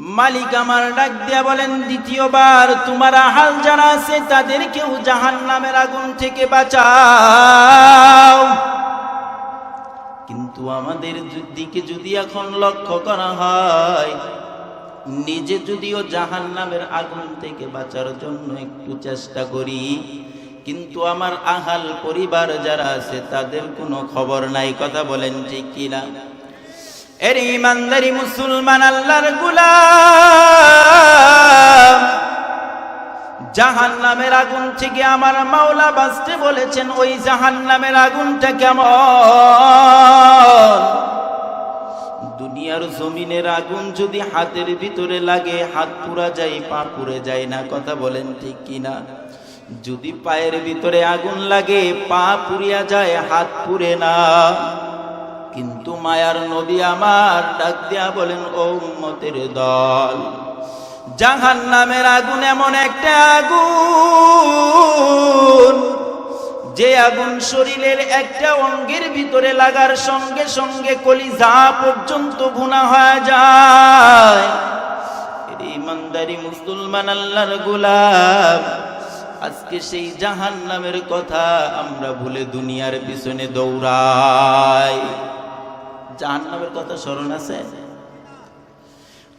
মালিক আমার ডাক দিয়া বলেন, দ্বিতীয়বার তোমার হাল যারা আছে, তাদেরকেও জাহান নামের আগুন থেকে বাঁচাও। কিন্তু আমাদের দিকে যদি এখন লক্ষ্য করা হয়, নিজে যদিও জাহান নামের আগুন থেকে বাঁচার জন্য একটু চেষ্টা করি, কিন্তু আমার আহাল পরিবার যারা আছে, তাদের কোনো খবর নাই। কথা বলেন ঠিক কিনা? এর ইমানদারি মুসলমান আল্লাহর গুলাম। জাহান নামের আগুন থেকে আমার মাওলা বাঁচতে বলেছেন, ওই জাহান নামের আগুনটা কেমন? দুনিয়ার জমিনের আগুন যদি হাতের ভিতরে লাগে, হাত পুরা যায়, পা পুড়ে যায় না, কথা বলেন ঠিক কিনা? যদি পায়ের ভিতরে আগুন লাগে, পা পুড়িয়া যায়, হাত পুড়ে না। কিন্তু মায়ার নবী আমার ডাক দিয়া বলেন, ও উম্মতের দল জাহান নামের আগুন এমন একটা আগুন, যে আগুন শরীরের একটা অঙ্গের ভিতরে লাগার সঙ্গে সঙ্গে কলিজা পর্যন্ত ভুনা হয়ে যায়। ইমানদারি মুসলমান আল্লাহর গোলাম। আজকে সেই জাহান নামের কথা আমরা ভুলে দুনিয়ার পিছনে দৌড়াই। জাহান নামের কথা স্মরণ আছে?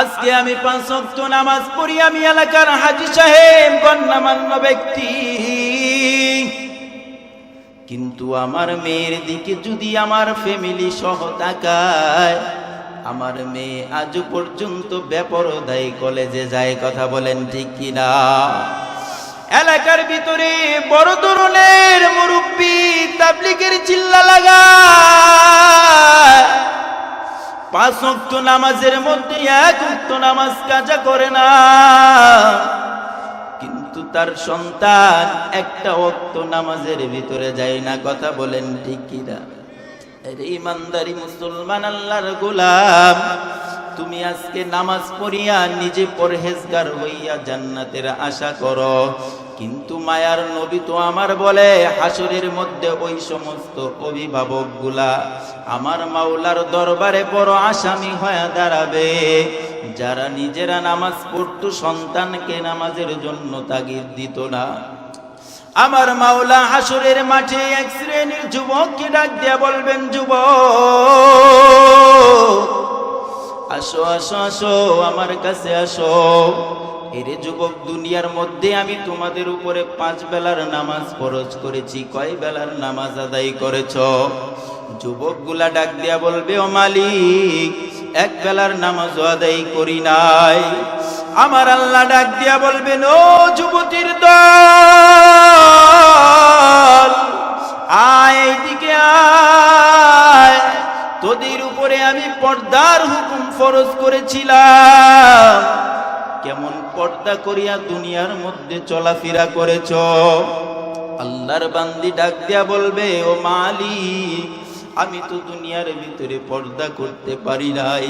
আজকে আমি পাঁচ ওয়াক্ত নামাজ পড়ি, আমি এলাকার হাজি সাহেব, গণ্যমান্য ব্যক্তি। কিন্তু আমার মেয়ের দিকে যদি আমার ফ্যামিলি সহ তাকায়, আমার মেয়ে আজ পর্যন্ত বেপরদায়ী কলেজে যায়, কথা বলেন ঠিক কিনা? এলাকার ভিতরে বড় ধরনের মুরব্বী তাবলিগের চিল্লা লাগায়। পাঁচ অক্ত নামাজের মধ্যে এক অক্ত নামাজ কাজা করে না। কিন্তু তার সন্তান একটা অক্ত নামাজের ভিতরে যায় না, কথা বলেন ঠিক কিনা ইমানদারি মুসলমান আল্লাহর গোলাম। তুমি আজকে নামাজ পড়িয়া নিজে পরহেজগার হইয়া জান্নাতের আশা করো। কিন্তু মায়ার নবী তো আমার বলে, হাসরের মধ্যে ওই সমস্ত অভিভাবকগুলা আমার মাওলার দরবারে বড় আসামি হয়ে দাঁড়াবে। যারা নিজেরা নামাজ পড়তো, সন্তানকে নামাজের জন্য তাগিদ দিত না। আমার মাওলা হাসরের মাঠে এক শ্রেণির যুবককে ডাক দিয়া বলবেন, যুবক আসো আসো আসো, আমার কাছে আসো। এরে যুবক, দুনিয়ার মধ্যে আমি তোমাদের উপরে পাঁচ বেলার নামাজ ফরজ করেছি। কয় বেলার নামাজ আদায় করেছ? যুবকগুলা ডাক দিয়া বলবে, ও মালিক, এক বেলার নামাজ আদায় করি নাই। আমার আল্লাহ ডাক দিয়া বলবেন ও যুবতীর দল, আয় এইদিকে আয়। তোদের উপরে আমি পর্দার হুকুম ফরজ করেছিলাম। কেমন পর্দা করিয়া দুনিয়ার মধ্যে চলাফেরা করেছ? আল্লাহর বান্দি ডাক দিয়া বলবে, ও মালিক, আমি তো দুনিয়ার ভিতরে পর্দা করতে পারি নাই।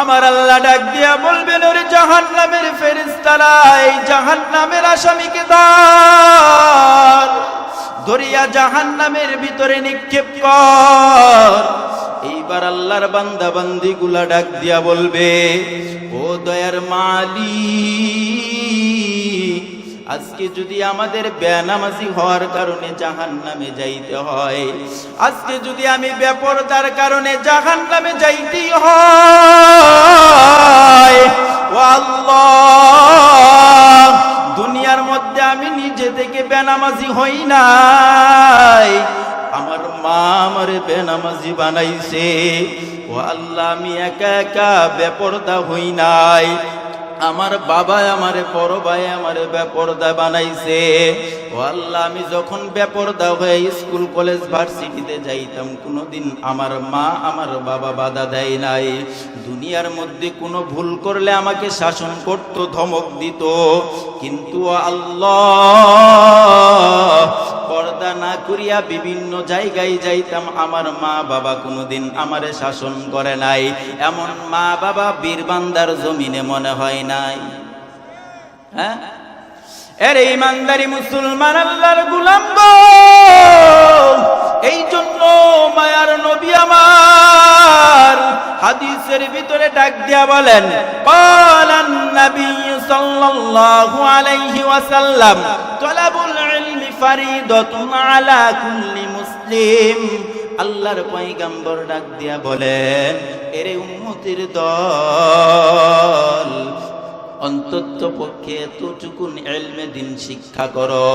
আমার আল্লাহ ডাক দিয়া বলবেন ওরে জাহান নামের ফেরিস্তারা এই জাহান নামের আসামিকে দার ধরিয়া জাহান নামের ভিতরে নিক্ষেপ কর। এইবার আল্লাহর বান্দা বান্দি গুলা ডাক দিয়া বলবে, ও দয়ার মালিক, আজকে যদি আমাদের বেনামাজি হওয়ার কারণে জাহান নামে যাইতে হয়, আজকে যদি আমি বেপরদার কারণে জাহান নামে যাইতেই হয় দুনিয়ার মধ্যে আমি নিজে থেকে বেনামাজি হই নাই। আমার মা আমার বেনামাজি বানাইছে ও আল্লাহ, আমি একা একা বেপরদা হই নাই। আমার বাবা আমারে, বড় ভাই আমারে বেপরদা বানাইছে। ও আল্লাহ, আমি যখন বেপরদা হয়ে স্কুল, কলেজ, ভার্সিটিতে যাইতাম, কোনোদিন আমার মা আমার বাবা বাধা দেয় নাই। দুনিয়ার মধ্যে কোনো ভুল করলে আমাকে শাসন করত, ধমক দিত। কিন্তু আল্লাহ, পর্দা না করিয়া বিভিন্ন জায়গায় যাইতাম, আমার মা বাবা কোনোদিন আমারে শাসন করে নাই। এমন মা বাবা বীরবান্দার জমিনে মনে হয় নাই। হ্যাঁ? এর ইমানদারি মুসলমান আল্লাহর গুলাম এই জন্য মায়ার নবী আমার হাদিসের ভিতরে ডাক দিয়া বলেন পালান নবী সাল্লাল্লাহু আলাইহি ওয়াসাল্লাম, তলাবুল ইলমি ফারিদাতুন আলা কুল্লি মুসলিম। আল্লাহর পয়গাম্বর ডাক দিয়া বলেন, এরে উম্মতির দল অন্তত পক্ষে এতটুকুন এলমে দিন শিক্ষা করো।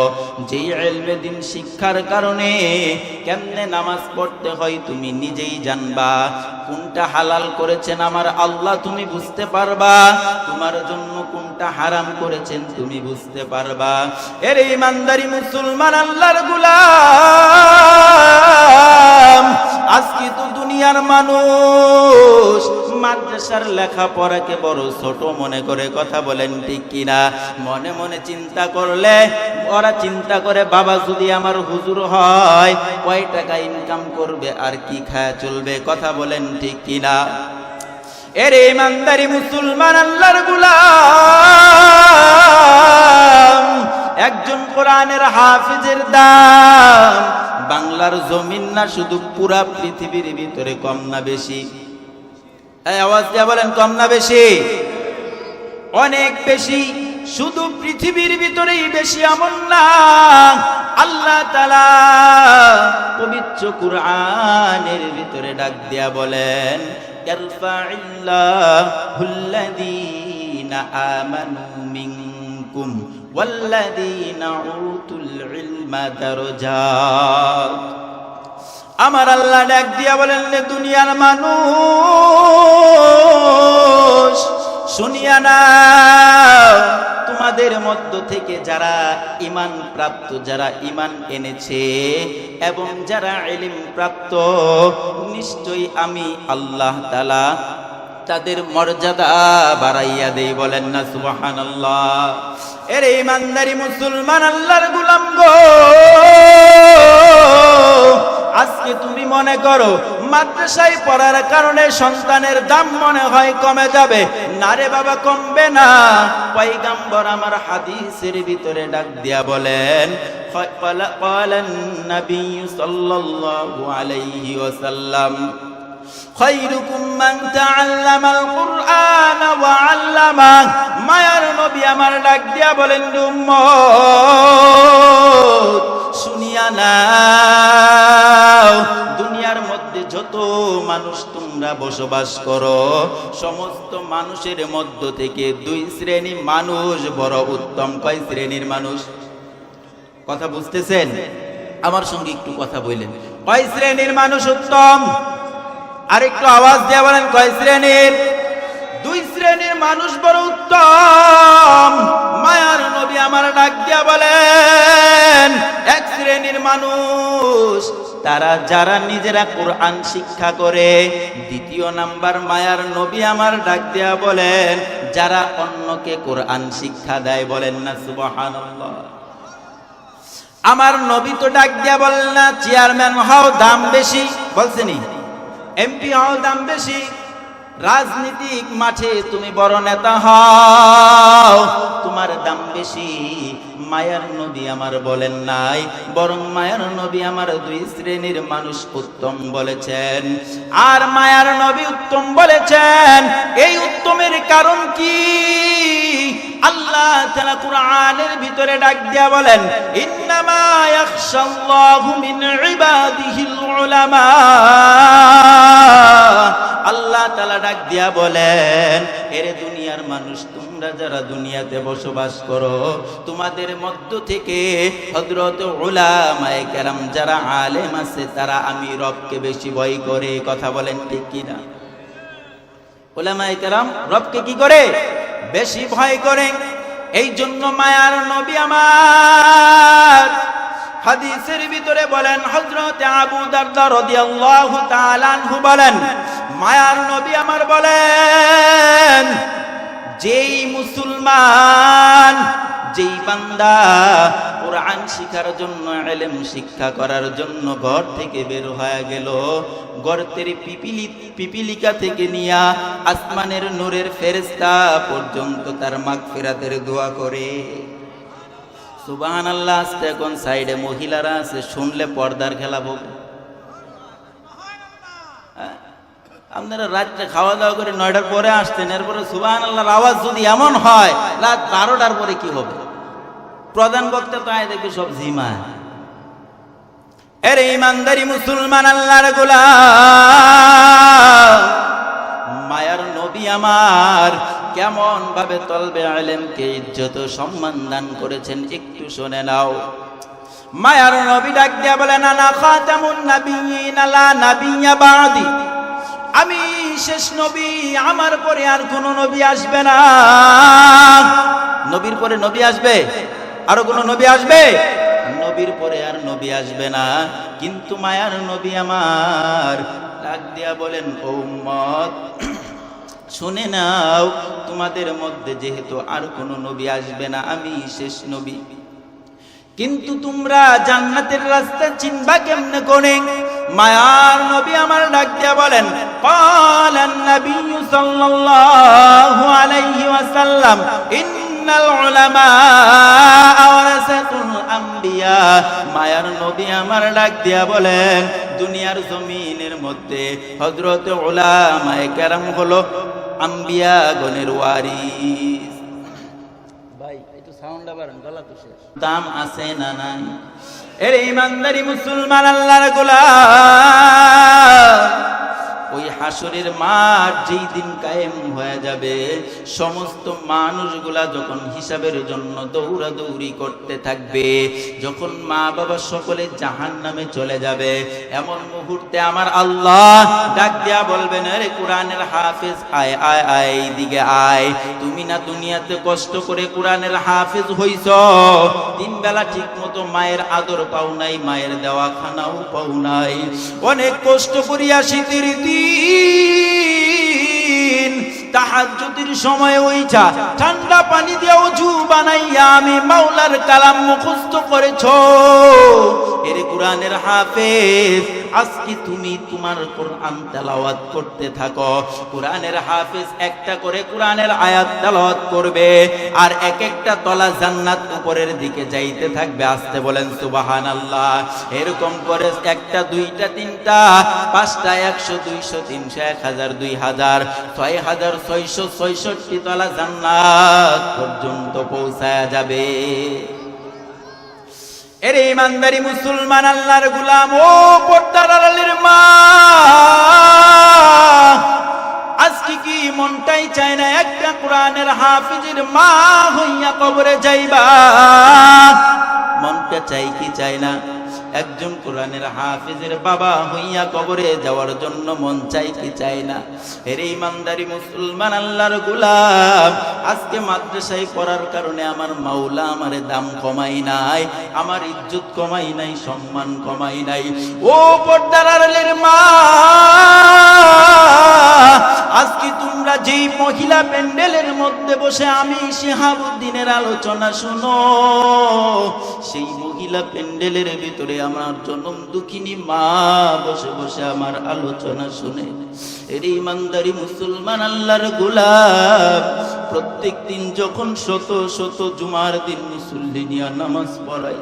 যেই এলমে দিন শিক্ষার কারণে কেমনে নামাজ পড়তে হয় তুমি নিজেই জানবা। কোনটা হালাল করেছেন আমার আল্লাহ তুমি বুঝতে পারবা। তোমার জন্য কোনটা হারাম করেছেন তুমি বুঝতে পারবা। এর ইমানদারি মুসলমান আল্লাহর গুলাম। আজকে তো দুনিয়ার মানুষ মাদ্রাসার লেখাপড়াকে বড় ছোট মনে করে কথা বলেন ঠিক কিনা? মনে মনে চিন্তা করলে, ওরা চিন্তা করে, বাবা, যদি আমার হুজুর হয়, কয় টাকা ইনকাম করবে, আর কি খায় চলবে? কথা বলেন ঠিক কিনা? এর ইমানদারি মুসলমান আল্লাহর গুলাম। একজন কোরআনের হাফিজের দাম। বাংলার জমিন না শুধু পুরা পৃথিবীর ভিতরে, কম না বেশি। আওয়াজ দিয়া বলেন, কম না বেশি? অনেক বেশি, শুধু পৃথিবীর ভিতরেই বেশি এমন না। আল্লাহ তালা পবিত্র কুরআনের ভিতরে ডাক দিয়া বলেন আমানু মিনকুম ওয়াল্লাযীনা উতুল ইলমা দারাজাত। আমার আল্লাহ ডাক দিয়া বলেন দুনিয়ার মানুষ, শুনিয়া না তোমাদের মধ্য থেকে যারা ইমান প্রাপ্ত, যারা ইমান এনেছে এবং যারা এলিম প্রাপ্ত, নিশ্চয়ই আমি আল্লাহ তালা তাদের মর্যাদা বাড়াইয়া দেই। বলেন না সুবাহান আল্লাহ এর ইমানদারি মুসলমান, আল্লাহর গুলাম গো। আজকে তুমি মনে করো মাদ্রাসায় পড়ার কারণে সন্তানের দাম মনে হয় কমে যাবে না রে বাবা কমবে না পয়গাম্বর আমার হাদিসের ভিতরে ডাক দিয়া বলেন قال النبي صلى الله عليه وسلم خيركم من تعلم القرآن وعلمه মায়ার নবী আমার ডাক দিয়া বলেন উম্মত শুনিয়া নাও দুনিয়ার মধ্যে যত মানুষ তোমরা বসবাস করো, সমস্ত মানুষের মধ্য থেকে দুই শ্রেণি মানুষ, বড় উত্তম কয় শ্রেণির মানুষ? কথা বুঝতেছেন? আমার সঙ্গে একটু কথা বললেন। কয় শ্রেণির মানুষ উত্তম? আর একটু আওয়াজ দেওয়া বলেন, কয় শ্রেণির? দুই শ্রেণির মানুষ বড় উত্তম। মানুষ, তারা যারা নিজেরা কোরআন শিক্ষা করে, দ্বিতীয় নাম্বার মায়ার নবী আমার ডাক দিয়া বলেন, যারা অন্যকে কোরআন শিক্ষা দেয় বলেন না, সুবহানাল্লাহ। আমার নবী তো ডাক দিয়া বলেন না, চেয়ারম্যান হও দাম বেশি বলছেনি এমপি হও দাম বেশি রাজনীতিক মাঠে তুমি বড় নেতা হও। তোমার দাম বেশি। মায়ার নবী আমার বলেন নাই, বরং মায়ার নবী আমার দুই শ্রেণির মানুষ উত্তম বলেছেন। আর মায়ার নবী উত্তম বলেছেন, এই উত্তমের কারণ কি? আল্লাহ তাআলা কুরআনের ভিতরে ডাক দিয়া বলেন, ইন্নামা ইয়াখশাল্লাহু মিন ইবাদিহিল উলামা। আল্লাহ তাআলা ডাক দিয়া বলেন, এরে দুনিয়ার মানুষ, তোমরা যারা দুনিয়াতে বসবাস করো, তোমাদের মধ্য থেকে হযরত উলামায়ে কেরাম যারা আলেম আছে, তারা আমি রবকে বেশি ভয় করে। কথা বলেন ঠিক কিনা? ওলামায়ে কেরাম রবকে কি করে? বেশি ভয় করে। এই জন্য মায়ার নবী আমার হাদিসের ভিতরে বলেন হজরত আবু দারদার রাদিয়াল্লাহু তাআলা আনহু বলেন, মায়ার নবী আমার বলেন, যেই মুসলমান যেই বান্দা কোরআন শিখার জন্য, এলেম শিক্ষা করার জন্য ঘর থেকে বের হয়ে গেল। গর্তের পিপিলি, পিপিলিকা থেকে নিয়া আসমানের নূরের ফেরেস্তা পর্যন্ত তার মাগফিরাতের দোয়া করে। সুবাহান আল্লাহ আসতে এখন সাইডে মহিলারা আছে, শুনলে পর্দার খেলা বলবে হ্যাঁ? আপনারা রাত্রে খাওয়া দাওয়া করে নয়টার পরে আসতেন, এরপরে সুবাহ আল্লাহর আওয়াজ যদি এমন হয়, রাত বারোটার পরে কি হবে? প্রধান বক্তা তো আয় দেখবে সব জিমা। এর ইমানদারি মুসলমান আল্লাহর গোলাম, মায়ার নবী আমার কেমন ভাবে তলবে আলেমকে ইজ্জত সম্মান দান করেছেন একটু শুনে নাও। মায়ার নবী ডাক দিয়া বলে না না খাতামুন নাবিয়িন আলা নাবিয়্যা বাদি। আমি শেষ নবী, আমার পরে আর কোন নবী আসবে না। নবীর পরে নবী আসবে? আরও কোন নবী আসবে? নবীর পরে আর নবী আসবে না। কিন্তু মায়ার নবী আমার। ডাক দিয়া বলেন, ও উম্মত, শুনে নাও, তোমাদের মধ্যে যেহেতু আর কোনো নবী আসবে না, আমি শেষ নবী। কিন্তু তোমরা জান্নাতের রাস্তা চিনবা কেমনে করে মায়ার নবী আমার ডাক দিয়া বলেন قالن النبي صلى الله عليه وسلم إن العلماء ورثة الأنبياء মায়ার নবী আমার ডাক দিয়া বলেন দুনিয়ার জমিনের মধ্যে হযরত উলামায়ে কেরাম হলো আম্বিয়া গণের ওয়ারিস ভাই একটু সাউন্ড আবার গলা তো শেষ। দাম আছে না নাই? এর ইমানদারি মুসলমান আল্লাহর গোলাম। ওই হাসরের মাঠ যেই দিন কায়েম হয়ে যাবে, সমস্ত মানুষগুলা যখন হিসাবের জন্য দৌড়াদৌড়ি করতে থাকবে, যখন মা বাবা সকলে জাহান নামে চলে যাবে, এমন মুহূর্তে আমার আল্লাহ ডাক দেয়া বলবেন, আরে কোরআনের হাফেজ, আয় আয় আয়, এইদিকে আয়। তুমি না দুনিয়াতে কষ্ট করে কোরআনের হাফেজ হইছ। তিন বেলা ঠিক মতো মায়ের আদর পাও নাই, মায়ের দেওয়া খানাও পাও নাই। অনেক কষ্ট করিয়া শীতের দিন তাহাজ্জুদের সময় ওইটা ঠান্ডা পানি দিয়ে অজু বানাইয়া আমি মাওলার কালাম মুখস্থ করেছ। এর কোরআনের হাফেজ আজকে তুমি তোমার কোরআন তেলাওয়াত করতে থাকো। কোরআনের হাফেজ একটা করে কোরআনের আয়াত তেলাওয়াত করবে, আর এক একটা তলা জান্নাত উপরের দিকে যাইতে থাকবে। আসতে বলেন সুবাহান আল্লাহ এরকম করে একটা, দুইটা, তিনটা, পাঁচটা, একশো, দুইশো, তিনশো, এক হাজার, দুই হাজার, ছয় হাজার, ছয়শো, ছয়ষট্টি তলা জান্নাত পর্যন্ত পৌঁছায়া যাবে। এর ইমানদারি মুসলমান আল্লাহর গুলাম, ও পর্দার আড়ালের মা। আজকে কি মনটাই চায় না একটা কোরআনের হাফিজের মা হইয়া কবরে যাইবা? মনটা চাই কি চায় না? একজন কোরআনের হাফিজের বাবা হইয়া কবরে যাওয়ার জন্য মন চাই কি চায় না? এর ইমানদারি মুসলমান আল্লাহর গুলাম। আজকে মাদ্রাসায় পড়ার কারণে আমার মাওলা আমার দাম কমাই নাই, আমার ইজ্জত কমাই নাই, সম্মান কমাই নাই। ও পর্দার আড়ালের মা, আজকে তোমরা যেই মহিলা প্যান্ডেলের মধ্যে বসে আমি শিহাবুদ্দিনের আলোচনা শুনো, সেই মহিলা প্যান্ডেলের ভিতরে আমার জনম দুঃখিনী মা বসে বসে আমার আলোচনা শুনে। এর ইমানদারি মুসলমান আল্লাহর গোলাপ প্রত্যেক দিন যখন শত শত জুমার দিন মুসল্লি নিয়ে নামাজ পড়াই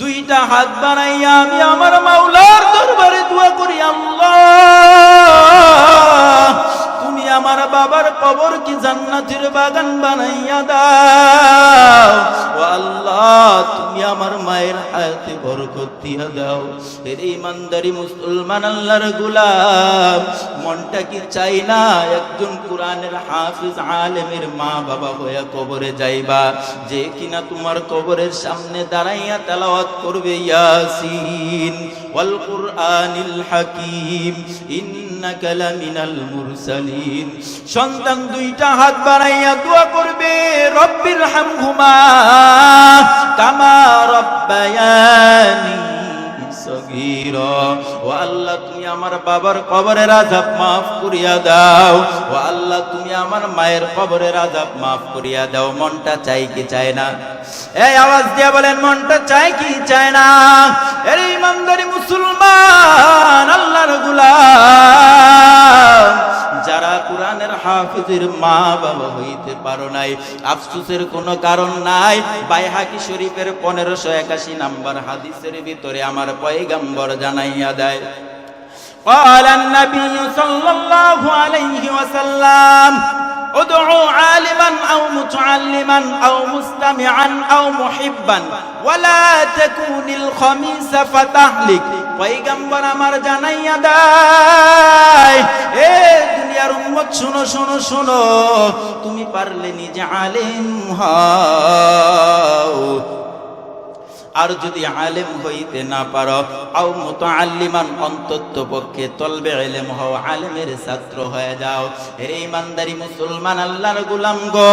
দুইটা হাত বাড়াইয়া আমি আমার মাওলার দরবারে দোয়া করি, আল্লাহ। আমার বাবার কবর কি জান্নাতের বাগান বানাইয়া দাও? ও আল্লাহ, তুমি আমার মায়ের হায়াতে বরকত দিয়া দাও। এর ইমানদারি মুসলমান আল্লাহর গুলাম। মনটা কি চাই না একজন কোরআনের হাফিজ আলেমের মা বাবা হইয়া কবরে যাইবা? যে কিনা তোমার কবরের সামনে দাঁড়াইয়া তেলাওয়াত করবে ইয়াসিন। ওয়াল কুরআনিল হাকিম। ইন্নাকা লামিনাল মুরসালিন সন্তান দুইটা হাত বাড়াইয়া দোয়া করবে রব্বিরহামহুমা কামা রব্বায়ানি সগীরা। ও আল্লাহ, তুমি আমার বাবার কবরের আজাব মাফ করিয়া দাও। ও আল্লাহ, তুমি আমার মায়ের কবরের আজাব মাফ করিয়া দাও। মনটা চাই কি চায় না? এই আওয়াজ দিয়া বলেন, মনটা চায় কি চায় না? এই ইমানদারি মুসলমান, আল্লাহর গুলাম। যারা কোরআনের হাফিজের মা বাবা হইতে পারো নাই আফসোসের কোনো কারণ নাই বাইহাকি শরীফের পনেরোশো একাশি নাম্বার হাদিসের ভিতরে আমার পয়গাম্বর জানাইয়া দেয় قال النبي صلى الله عليه وسلم ادعوا عالما او متعلما او مستمعا او محبا ولا تكون الخميس فتهلك পয়গম্বর আমার জানাইয়া দেয় এ দুনিয়ার উম্মত শোনো শোনো শোনো তুমি পারলে নিজে আলেম হও আর যদি আলেম হইতে না পারো, আও মতো আল্লিমান অন্তত পক্ষে তলবে এলেম হও, আলেমের ছাত্র হয়ে যাও। হে ইমানদারি মুসলমান, আল্লাহর গুলাম গো।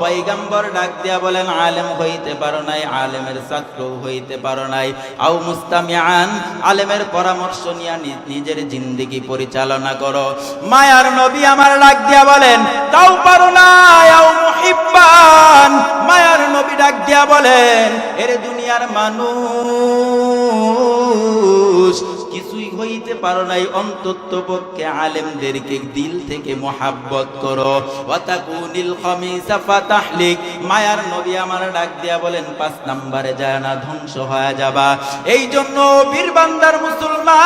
পয়গাম্বর ডাক দিয়া বলেন, আলেম হইতে পারো নাই, আলেমের ছাত্র হইতে পারো নাই। আও মুস্তামিয়ান আলেমের পরামর্শ নিয়ে নিজের জিন্দিগি পরিচালনা করো। মায়ার নবী আমার ডাক দিয়া বলেন, তাও পারো নাই, আও মুহিব্বান। মায়ার নবী ডাক দিয়া বলেন, এর দুনিয়ার মানুষ। কিছুই হইতে পারো নাই, অন্তত পক্ষে আলেমদেরকে দিল থেকে মোহাব্বত করো। ওয়াতাকুনিল খামিসা ফাতাহলিক। মায়ার নবী আমার ডাক দিয়া বলেন, পাঁচ নম্বরে যায় না ধ্বংস হয়ে যাবা। এই জন্য বীর বান্দার মুসলমান,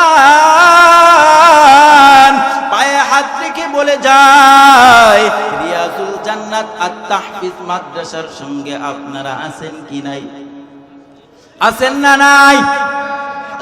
পায়ে হাত রেখে বলে যায়, রিয়াজুল জান্নাত আত তাহফিজ মাদ্রাসার সঙ্গে আপনারা আছেন কি নাই? আছেন না নাই?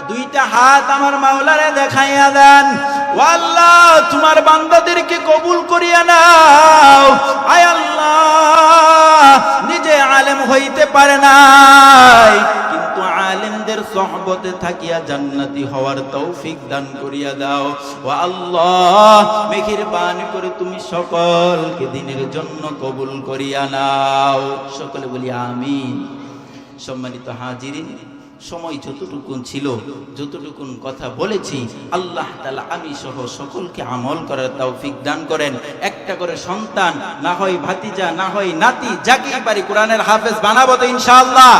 দুইটা হাত আমার মাওলারে দেখাইয়া দেন। আল্লাহ তোমার বান্দাদেরকে কবুল করিয়া নাও। আয় আল্লাহ, নিজে আলেম হইতে পারে নাই। কিন্তু আলেমদের সহবতে থাকিয়া জান্নাতি হওয়ার তৌফিক দান করিয়া দাও। ও আল্লাহ মেঘের পান করে তুমি সকলকে দিনের জন্য কবুল করিয়া নাও। সকলে বলি, আমিন। সম্মানিত হাজিরিন, সময় যতটুকুন ছিল, যতটুকুন কথা বলেছি, আল্লাহ তালা আমি সহ সকলকে আমল করার তৌফিক দান করেন। একটা করে সন্তান, না হয় ভাতিজা, না হয় নাতি যাকে পারি কোরআনের হাফেজ বানাবো তো ইনশাআল্লাহ।